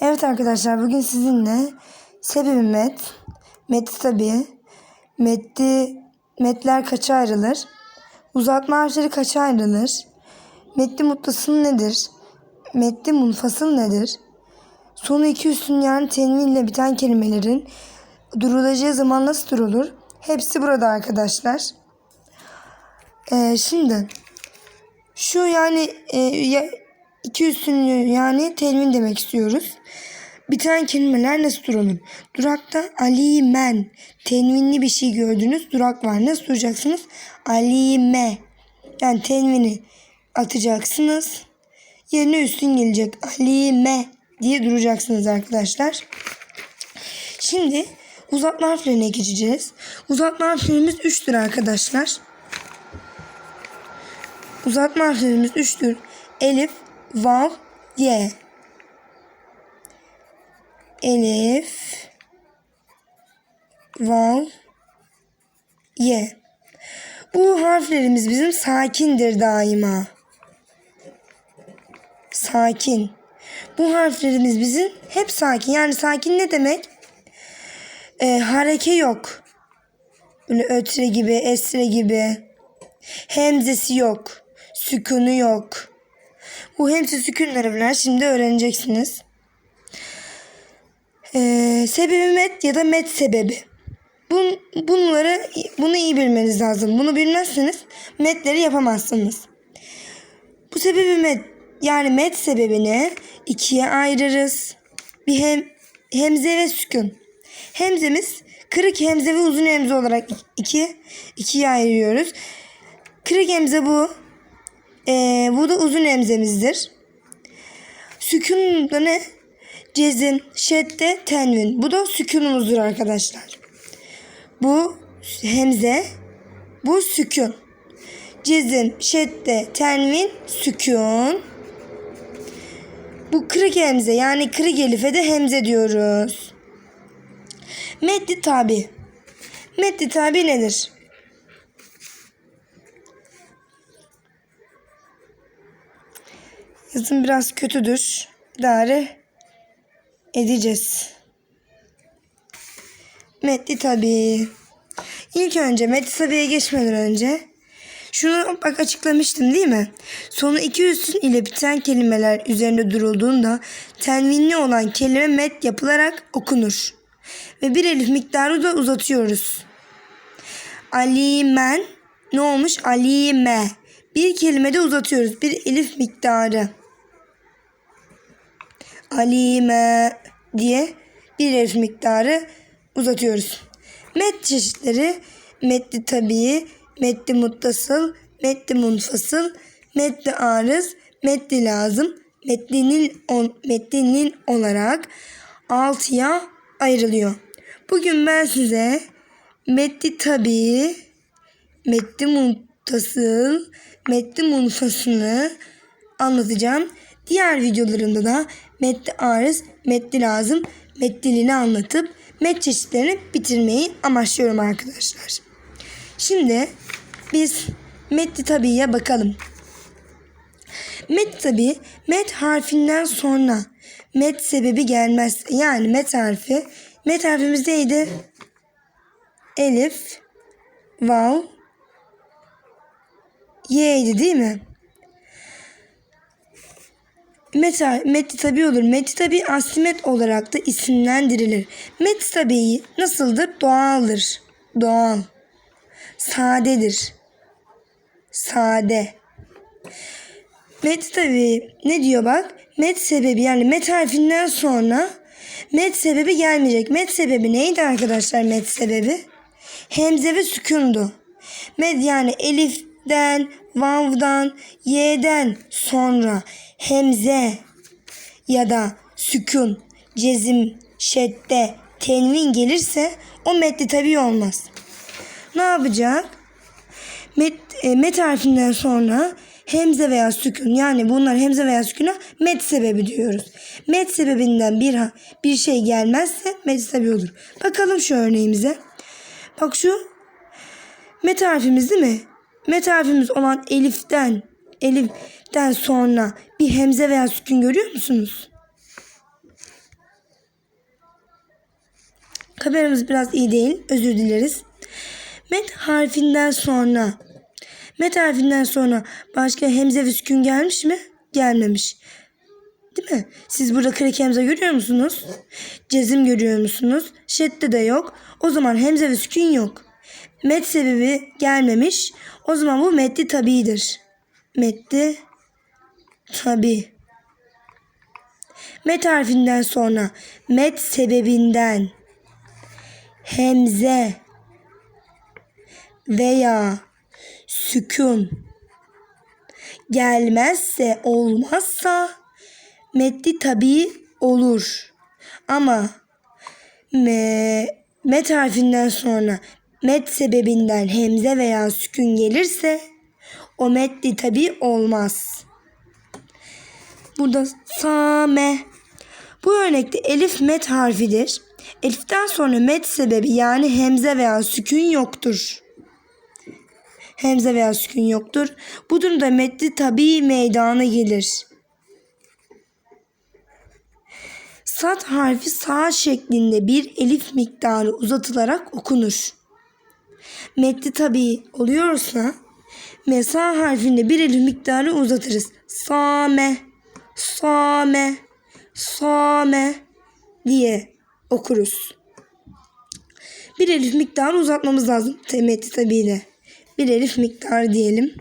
Evet arkadaşlar bugün sizinle sebebi met, meti tabi, metti, metler kaça ayrılır, uzatma harfleri kaça ayrılır, metli muttasıl nedir, metli munfasıl nedir, sonu iki üstün yani tenvinle biten kelimelerin durulacağı zaman nasıl durulur, hepsi burada arkadaşlar. Ee, şimdi şu yani e, ya, iki üstünlüğü yani telvin demek istiyoruz. Biten kelimeler nasıl durulur? Durakta alimen tenvinli bir şey gördünüz. Durak var. Nasıl duracaksınız? Alime. Yani tenvini atacaksınız. Yerine üstün gelecek. Alime diye duracaksınız arkadaşlar. Şimdi uzatma harflerine geçeceğiz. Uzatma harflerimiz 3'tür arkadaşlar. Uzatma harflerimiz 3'tür. Elif, vav, ye. Elif, vav, ye. Bu harflerimiz bizim sakindir daima. Sakin. Bu harflerimiz bizim hep sakin. Yani sakin ne demek? Ee, hareke yok. Böyle ötre gibi, esre gibi. Hemzesi yok. Sükunu yok. Bu hemsi sükünleri falan şimdi öğreneceksiniz. Ee, sebebi met ya da met sebebi. Bun, bunları bunu iyi bilmeniz lazım. Bunu bilmezseniz metleri yapamazsınız. Bu sebebi met yani met sebebini ikiye ayırırız. Bir hem hemze ve sükun. Hemzemiz kırık hemze ve uzun hemze olarak iki ikiye ayırıyoruz. Kırık hemze bu. Ee, bu da uzun hemzemizdir. Sükun da ne? Cezim, şedde, tenvin. Bu da sükunumuzdur arkadaşlar. Bu hemze, bu sükun. Cezim, şedde, tenvin, sükun. Bu kırık hemze yani kırık elife de hemze diyoruz. Meddi tabi. Meddi tabi nedir? Yazım biraz kötüdür. İdare edeceğiz. Metni tabi. İlk önce metni tabiye geçmeden önce şunu bak açıklamıştım değil mi? Sonu iki üstün ile biten kelimeler üzerinde durulduğunda tenvinli olan kelime met yapılarak okunur. Ve bir elif miktarı da uzatıyoruz. Alimen ne olmuş? Alime. Bir kelimede uzatıyoruz. Bir elif miktarı. Alime diye bir elif miktarı uzatıyoruz. Met çeşitleri metli tabii, metli muttasıl, metli munfasıl, metli arız, metli lazım, metlinin, on, metlinin olarak altıya ayrılıyor. Bugün ben size metli tabii, metli muttasıl, metli munfasını anlatacağım. Diğer videolarımda da metli arız, metli lazım, metliliğini anlatıp met çeşitlerini bitirmeyi amaçlıyorum arkadaşlar. Şimdi biz metli tabiye bakalım. Met tabi met harfinden sonra met sebebi gelmez. Yani met harfi. Met harfimiz neydi? Elif, vav, y'ydi değil mi? Met, met tabi olur. Met tabi asimet olarak da isimlendirilir. Met tabi nasıldır? Doğaldır. Doğal. Sadedir. Sade. Met tabi ne diyor bak? Met sebebi yani met harfinden sonra met sebebi gelmeyecek. Met sebebi neydi arkadaşlar met sebebi? Hemze ve sükundu. Med yani eliften, vav'dan, y'den sonra hemze ya da sükun, cezim, şedde, tenvin gelirse o metli tabi olmaz. Ne yapacak? Met, e, met harfinden sonra hemze veya sükun yani bunlar hemze veya sükuna met sebebi diyoruz. Met sebebinden bir bir şey gelmezse met sebebi olur. Bakalım şu örneğimize. Bak şu met harfimiz değil mi? Met harfimiz olan eliften eliften sonra bir hemze veya sükun görüyor musunuz? Kameramız biraz iyi değil. Özür dileriz. Met harfinden sonra Met harfinden sonra başka hemze ve sükun gelmiş mi? Gelmemiş. Değil mi? Siz burada kırık hemze görüyor musunuz? Cezim görüyor musunuz? Şedde de yok. O zaman hemze ve sükun yok. Met sebebi gelmemiş. O zaman bu metli tabidir. Metli tabi. Met harfinden sonra met sebebinden hemze veya sükun gelmezse olmazsa metli tabi olur. Ama me, met harfinden sonra met sebebinden hemze veya sükun gelirse o metli tabi olmaz. Burada same. Bu örnekte elif met harfidir. Eliften sonra met sebebi yani hemze veya sükun yoktur. Hemze veya sükun yoktur. Bu durumda metli tabi meydana gelir. Sat harfi sağ şeklinde bir elif miktarı uzatılarak okunur. Metli tabi oluyorsa mesa harfinde bir elif miktarı uzatırız. Same, same, same diye okuruz. Bir elif miktarı uzatmamız lazım. Metli tabi de. Bir elif miktarı diyelim.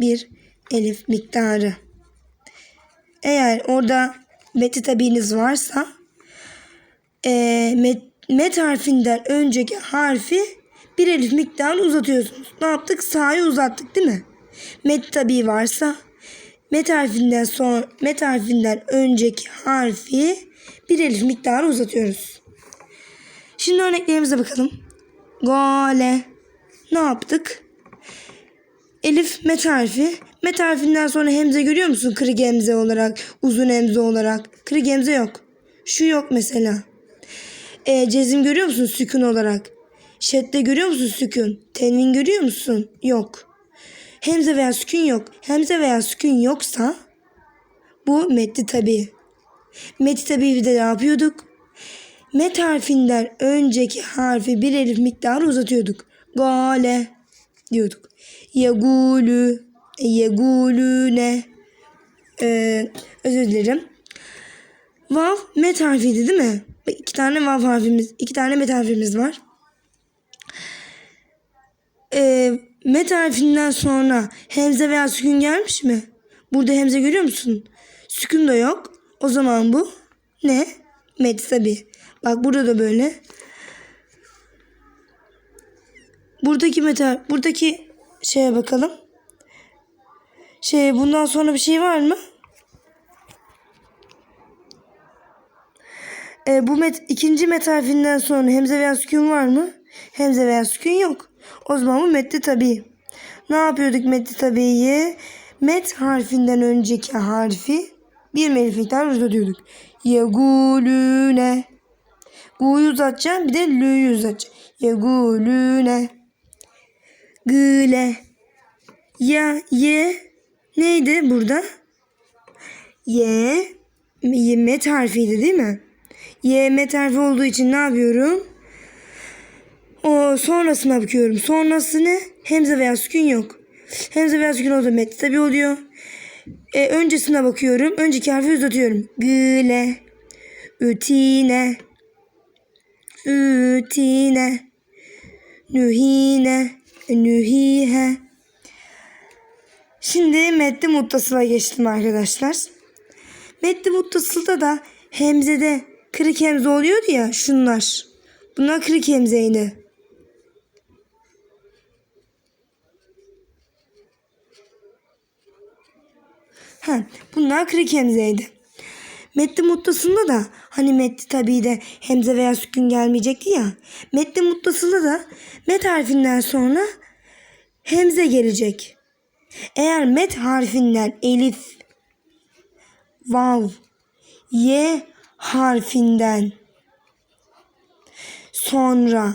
Bir elif miktarı. Eğer orada metli tabiniz varsa e, met, met harfinden önceki harfi bir elif miktarını uzatıyorsunuz. Ne yaptık? Sağı uzattık değil mi? Met tabi varsa met harfinden son met harfinden önceki harfi bir elif miktarı uzatıyoruz. Şimdi örneklerimize bakalım. Gole. Ne yaptık? Elif met harfi. Met harfinden sonra hemze görüyor musun? Kırık hemze olarak, uzun hemze olarak. Kırık hemze yok. Şu yok mesela. E, cezim görüyor musun? Sükun olarak. Şedde görüyor musun sükun? Tenvin görüyor musun? Yok. Hemze veya sükun yok. Hemze veya sükun yoksa bu metli tabi. Metli tabi de ne yapıyorduk? Met harfinden önceki harfi bir elif miktarı uzatıyorduk. Gale diyorduk. Yegulü, yegulüne. Ee, özür dilerim. Vav met harfiydi değil mi? İki tane vav harfimiz, iki tane met harfimiz var. Ee, met harfinden sonra hemze veya sükun gelmiş mi? Burada hemze görüyor musun? Sükun da yok. O zaman bu ne? Met tabi. Bak burada da böyle. Buradaki metal, buradaki şeye bakalım. Şey bundan sonra bir şey var mı? E, bu met, ikinci met harfinden sonra hemze veya sükun var mı? Hemze veya sükun yok. O zaman bu metli tabi. Ne yapıyorduk metli tabiyi? Met harfinden önceki harfi bir melif miktar uzatıyorduk. Yegulüne. Gu'yu uzatacağım bir de lü'yü uzatacağım. Yegulüne. Gıle. Ya ye neydi burada? Ye, ye met harfiydi değil mi? Y met harfi olduğu için ne yapıyorum? O sonrasına bakıyorum. Sonrası ne? Hemze veya sükun yok. Hemze veya sükun oldu met tabi oluyor. E, öncesine bakıyorum. Önceki harfi uzatıyorum. Güle. Ütine. Ütine. Nühine. Nühihe. Şimdi metli muttasıla geçtim arkadaşlar. Metli muttasılda da hemzede kırık hemze oluyordu ya şunlar. Bunlar kırık hemzeydi. Ha, bunlar kırık hemzeydi. Metli muttasında da hani metli tabii de hemze veya sükun gelmeyecekti ya. Metli muttasında da met harfinden sonra hemze gelecek. Eğer met harfinden elif, vav, y harfinden sonra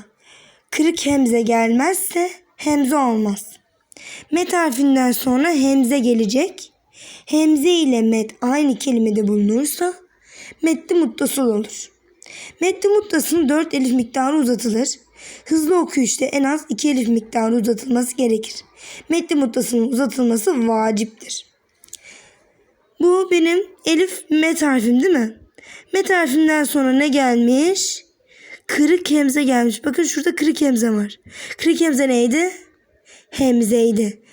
kırık hemze gelmezse hemze olmaz. Met harfinden sonra hemze gelecek. Hemze ile met aynı kelimede bulunursa metli muttasıl olur. Metni muttasının 4 elif miktarı uzatılır. Hızlı okuyuşta en az 2 elif miktarı uzatılması gerekir. Metni muttasının uzatılması vaciptir. Bu benim elif met harfim değil mi? Met harfinden sonra ne gelmiş? Kırık hemze gelmiş. Bakın şurada kırık hemze var. Kırık hemze neydi? Hemzeydi.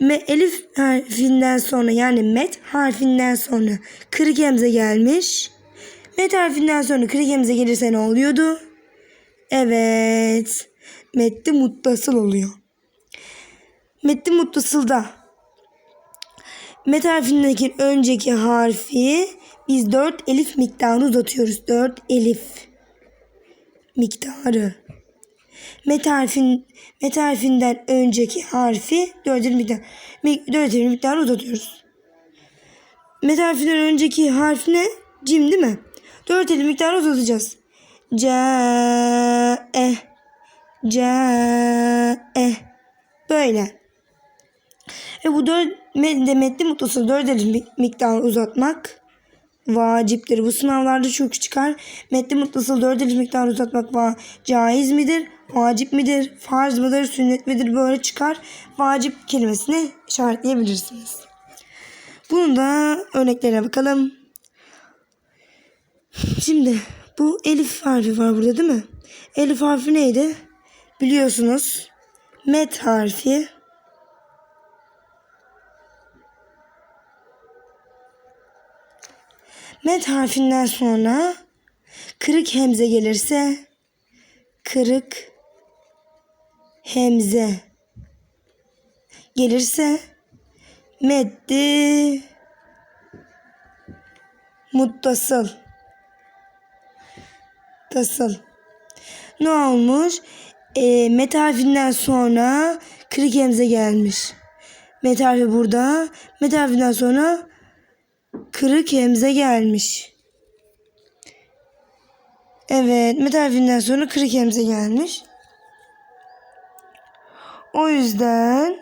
Me, elif harfinden sonra yani met harfinden sonra kırık hemze gelmiş. Met harfinden sonra kırık hemze gelirse ne oluyordu? Evet. Metti muttasıl oluyor. Metti muttasılda met harfindeki önceki harfi biz 4 elif miktarı uzatıyoruz. 4 elif miktarı. Met, harfin, met harfinden önceki harfi 4 elif miktar, 4 elif miktarı uzatıyoruz. Met harfinden önceki harf ne? Cim değil mi? 4 elif miktarı uzatacağız. C e C e böyle. Ve bu dört demetli mutlusu dört elif miktarı uzatmak vaciptir. Bu sınavlarda çok çıkar. Metli mutlusu dört elif miktarı uzatmak va caiz midir? Vacip midir? Farz mıdır? Sünnet midir? Böyle çıkar. Vacip kelimesini işaretleyebilirsiniz. Bunun da örneklerine bakalım. Şimdi bu elif harfi var burada değil mi? Elif harfi neydi? Biliyorsunuz. Met harfi. Met harfinden sonra kırık hemze gelirse kırık hemze. Gelirse meddi. Muttasıl. Tasıl. Ne olmuş? E, met harfinden sonra kırık hemze gelmiş. Met harfi burada. Met harfinden sonra kırık hemze gelmiş. Evet, met harfinden sonra kırık hemze gelmiş. O yüzden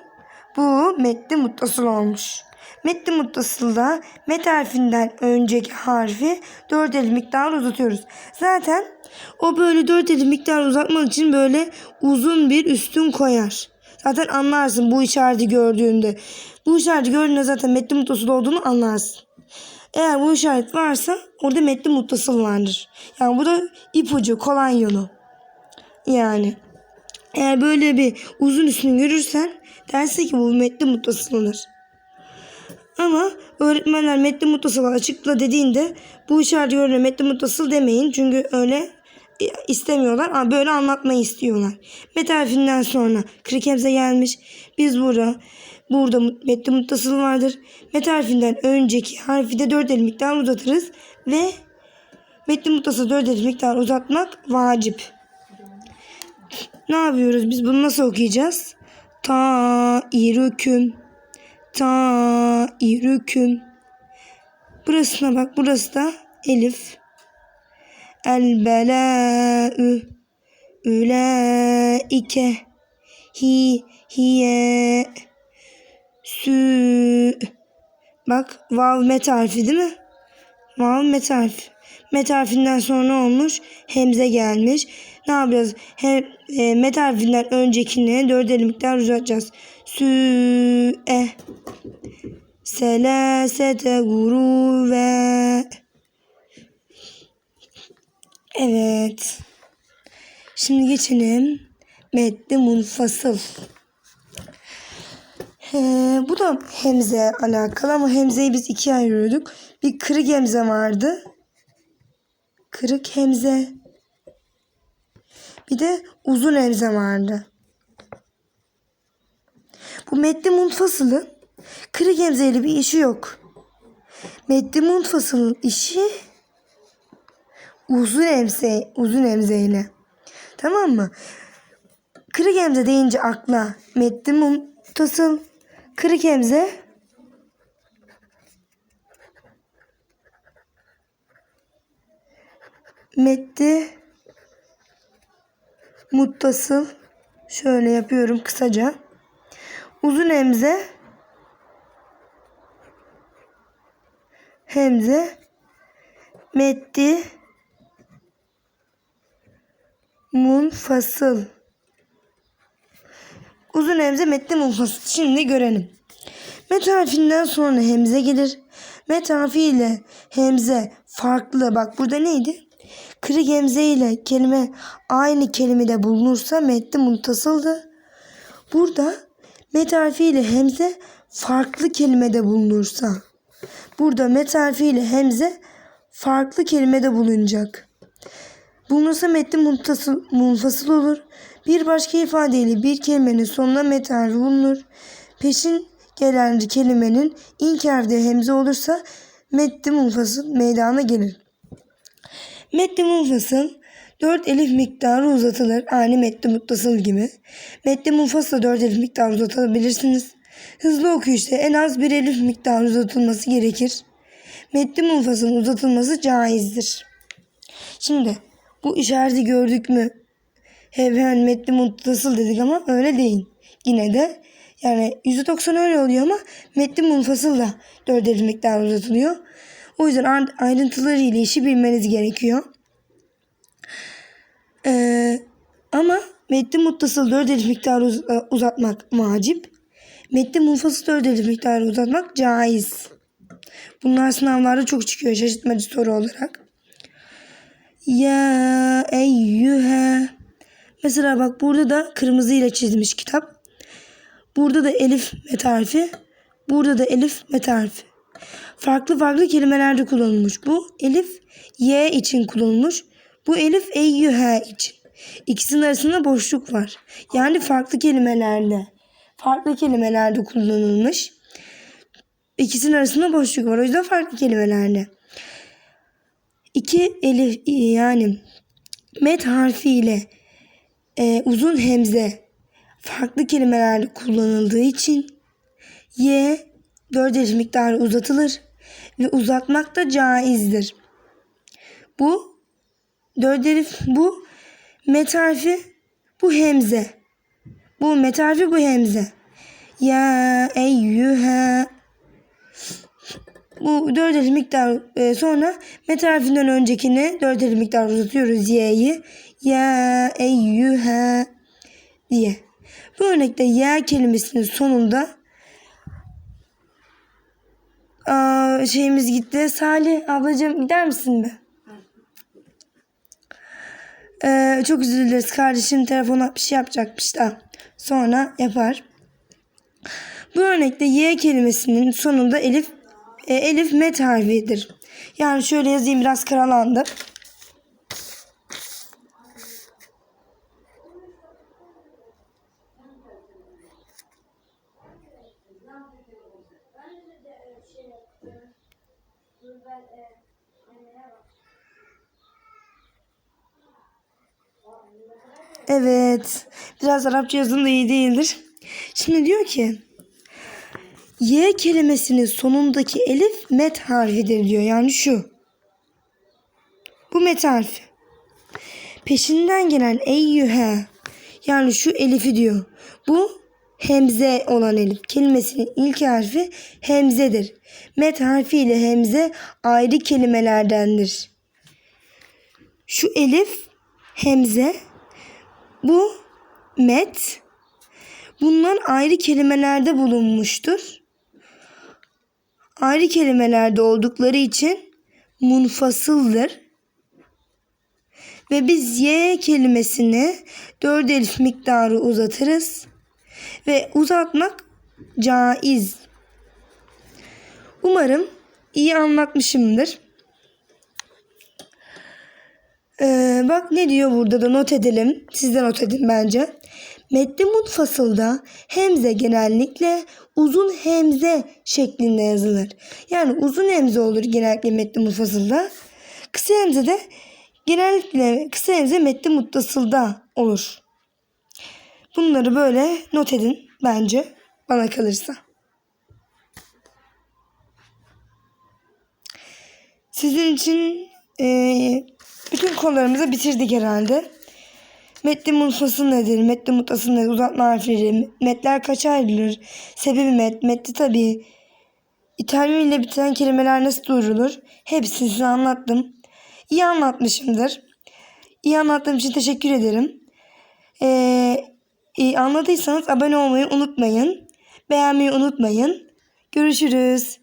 bu metni muttasıl olmuş. Metni muttasılda met harfinden önceki harfi dört el miktarı uzatıyoruz. Zaten o böyle dört el miktarı uzatmak için böyle uzun bir üstün koyar. Zaten anlarsın bu işareti gördüğünde. Bu işareti gördüğünde zaten metni muttasıl olduğunu anlarsın. Eğer bu işaret varsa orada metni muttasıl vardır. Yani bu da ipucu, kolay yolu. Yani eğer böyle bir uzun üstünü görürsen dersin ki bu metni muttasılıdır. Ama öğretmenler metni muttasıl açıkla dediğinde bu işareti görünce metni muttasıl demeyin. Çünkü öyle istemiyorlar ama böyle anlatmayı istiyorlar. Met harfinden sonra kırık hemze gelmiş. Biz burada burada metni muttasıl vardır. Met harfinden önceki harfi de dört el miktar uzatırız ve metni muttasıl dört el miktar uzatmak vacip. Ne yapıyoruz? Biz bunu nasıl okuyacağız? Ta irüküm. Ta irüküm. Burasına bak. Burası da elif. El belâ'ü. Üleike. Hi. Hiye. Sü. Bak vav met harfi değil mi? Vav met harfi. Sonra olmuş? Hemze gelmiş. Ne yapacağız? Hem, e, met harfinden öncekini dört el miktar uzatacağız. Sü e selasete guru ve Evet. Şimdi geçelim. Metni munfasıl. Ee, bu da hemze alakalı ama hemzeyi biz ikiye ayırıyorduk. Bir kırık hemze vardı. Kırık hemze. Bir de uzun hemze vardı. Bu metni munfasılı kırık hemzeyle bir işi yok. Metni munfasılın işi uzun hemze, uzun hemzeyle. Tamam mı? Kırık hemze deyince akla metni munfasıl, kırık hemze Metti muttasıl şöyle yapıyorum kısaca. Uzun hemze hemze metti munfasıl. Uzun hemze metni munfasıl. Şimdi görelim. Met harfinden sonra hemze gelir. Met harfi ile hemze farklı. Bak burada neydi? Kırık hemze ile kelime aynı kelimede bulunursa metni muntasıldı. Burada met harfi ile hemze farklı kelimede bulunursa. Burada met harfi ile hemze farklı kelimede bulunacak. Bulunursa metni muntasıl, munfasıl olur. Bir başka ifadeyle bir kelimenin sonuna met harfi bulunur. Peşin gelen kelimenin ilk harfi hemze olursa metni munfasıl meydana gelir. Metni munfasıl 4 elif miktarı uzatılır. Aynı metni muttasıl gibi. Metni munfasıl 4 elif miktarı uzatabilirsiniz. Hızlı okuyuşta en az bir elif miktarı uzatılması gerekir. Metni munfasılın uzatılması caizdir. Şimdi bu işareti gördük mü? Hemen metni muttasıl dedik ama öyle değil. Yine de yani %90 öyle oluyor ama metni munfasıl da 4 elif miktarı uzatılıyor. O yüzden ayrıntılarıyla işi bilmeniz gerekiyor. Ee, ama metni muttasıl 4 elif miktarı uz- e, uzatmak vacip. Metni munfasıl 4 elif miktarı uzatmak caiz. Bunlar sınavlarda çok çıkıyor şaşırtmacı soru olarak. Ya eyyühe. Mesela bak burada da kırmızıyla çizmiş kitap. Burada da elif met. Burada da elif met. Farklı farklı kelimelerde kullanılmış. Bu elif y için kullanılmış. Bu elif eyyühe için. İkisinin arasında boşluk var. Yani farklı kelimelerde. Farklı kelimelerde kullanılmış. İkisinin arasında boşluk var. O yüzden farklı kelimelerde. İki elif yani met harfiyle e, uzun hemze farklı kelimelerde kullanıldığı için y dört elif miktarı uzatılır ve uzatmak da caizdir. Bu dört elif bu met bu hemze. Bu met bu hemze. Ya eyyühe bu dört elif miktar e, sonra met harfinden öncekine dört elif miktar uzatıyoruz y'yi. Ya eyyühe diye. Bu örnekte ya kelimesinin sonunda aa, şeyimiz gitti. Salih ablacığım gider misin be? Ee, çok özür kardeşim telefona bir şey yapacakmış da sonra yapar. Bu örnekte y kelimesinin sonunda elif e, elif met harfidir. Yani şöyle yazayım biraz karalandı. Evet. Biraz Arapça yazım da iyi değildir. Şimdi diyor ki Y kelimesinin sonundaki elif met harfidir diyor. Yani şu. Bu met harfi. Peşinden gelen eyyühe yani şu elifi diyor. Bu hemze olan elif. Kelimesinin ilk harfi hemzedir. Met harfi ile hemze ayrı kelimelerdendir. Şu elif hemze bu met bunlar ayrı kelimelerde bulunmuştur. Ayrı kelimelerde oldukları için munfasıldır. Ve biz y kelimesini dört elif miktarı uzatırız. Ve uzatmak caiz. Umarım iyi anlatmışımdır. Ee, bak ne diyor burada da not edelim. Siz de not edin bence. Metni munfasılda hemze genellikle uzun hemze şeklinde yazılır. Yani uzun hemze olur genellikle metni munfasılda. Kısa hemze de genellikle kısa hemze metni muttasılda olur. Bunları böyle not edin bence bana kalırsa. Sizin için eee bütün konularımızı bitirdik herhalde. Metni munfasıl nedir? Metni mutasıl nedir? Uzatma harfleri. Metler kaça ayrılır? Sebebi met. Metni tabii. İtalyan ile biten kelimeler nasıl duyurulur? Hepsini size anlattım. İyi anlatmışımdır. İyi anlattığım için teşekkür ederim. Ee, iyi anladıysanız abone olmayı unutmayın. Beğenmeyi unutmayın. Görüşürüz.